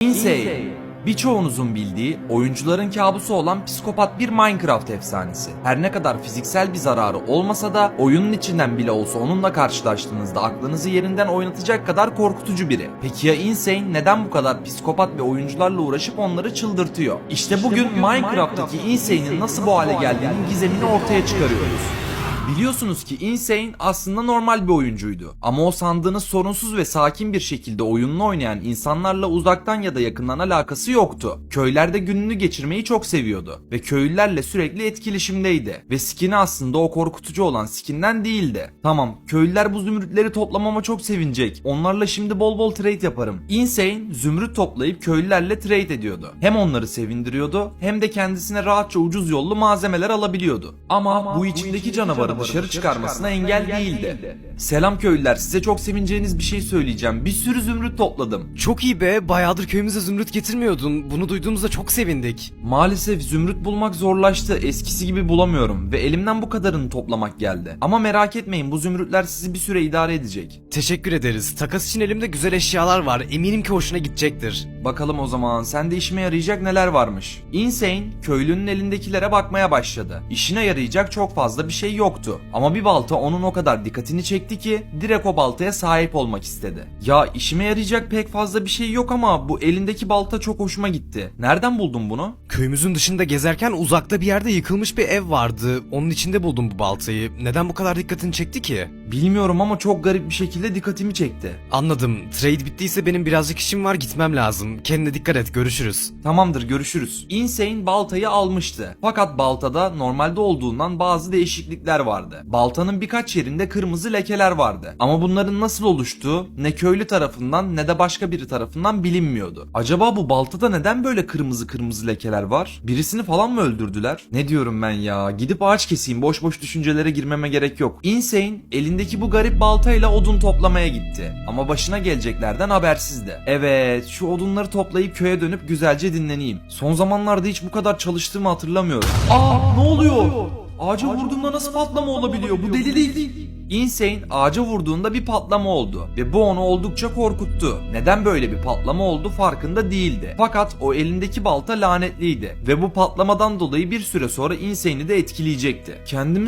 Insane. Birçoğunuzun bildiği, oyuncuların kabusu olan psikopat bir Minecraft efsanesi. Her ne kadar fiziksel bir zararı olmasa da oyunun içinden bile olsa onunla karşılaştığınızda aklınızı yerinden oynatacak kadar korkutucu biri. Peki ya Insane neden bu kadar psikopat ve oyuncularla uğraşıp onları çıldırtıyor? İşte bugün Minecraft'taki Insane'in nasıl bu hale geldiğinin gizemini ortaya çıkarıyoruz. Biliyorsunuz ki Insane aslında normal bir oyuncuydu. Ama o sandığınız sorunsuz ve sakin bir şekilde oyununu oynayan insanlarla uzaktan ya da yakından alakası yoktu. Köylerde gününü geçirmeyi çok seviyordu. Ve köylülerle sürekli etkileşimdeydi. Ve skini aslında o korkutucu olan skinden değildi. Tamam köylüler bu zümrütleri toplamama çok sevinecek. Onlarla şimdi bol bol trade yaparım. Insane zümrüt toplayıp köylülerle trade ediyordu. Hem onları sevindiriyordu hem de kendisine rahatça ucuz yollu malzemeler alabiliyordu. Ama, bu içindeki canavarı dışarı çıkarmasına engel değildi. Selam köylüler size çok sevineceğiniz bir şey söyleyeceğim. Bir sürü zümrüt topladım. Çok iyi be. Bayağıdır köyümüze zümrüt getirmiyordun. Bunu duyduğumuzda çok sevindik. Maalesef zümrüt bulmak zorlaştı. Eskisi gibi bulamıyorum ve elimden bu kadarını toplamak geldi. Ama merak etmeyin bu zümrütler sizi bir süre idare edecek. Teşekkür ederiz. Takas için elimde güzel eşyalar var. Eminim ki hoşuna gidecektir. Bakalım o zaman sende işime yarayacak neler varmış. Insane köylünün elindekilere bakmaya başladı. İşine yarayacak çok fazla bir şey yoktu. Ama bir balta onun o kadar dikkatini çekti ki direkt o baltaya sahip olmak istedi. Ya işime yarayacak pek fazla bir şey yok ama bu elindeki balta çok hoşuma gitti. Nereden buldun bunu? Köyümüzün dışında gezerken uzakta bir yerde yıkılmış bir ev vardı. Onun içinde buldum bu baltayı. Neden bu kadar dikkatini çekti ki? Bilmiyorum ama çok garip bir şekilde dikkatimi çekti. Anladım. Trade bittiyse benim birazcık işim var gitmem lazım. Kendine dikkat et görüşürüz. Tamamdır görüşürüz. Insane baltayı almıştı. Fakat baltada normalde olduğundan bazı değişiklikler vardı. Baltanın birkaç yerinde kırmızı lekeler vardı. Ama bunların nasıl oluştuğu ne köylü tarafından ne de başka biri tarafından bilinmiyordu. Acaba bu baltada neden böyle kırmızı kırmızı lekeler var? Birisini falan mı öldürdüler? Ne diyorum ben ya? Gidip ağaç keseyim boş boş düşüncelere girmeme gerek yok. Insane elindeki bu garip baltayla odun toplamaya gitti. Ama başına geleceklerden habersizdi. Evet şu odunları toplayıp köye dönüp güzelce dinleneyim. Son zamanlarda hiç bu kadar çalıştığımı hatırlamıyorum. Aa ne oluyor? Ağaca vurduğumda nasıl patlama olabiliyor? Bu deli değil. Insane ağaca vurduğunda bir patlama oldu ve bu onu oldukça korkuttu. Neden böyle bir patlama oldu farkında değildi. Fakat o elindeki balta lanetliydi ve bu patlamadan dolayı bir süre sonra Insane'i de etkileyecekti. Kendimi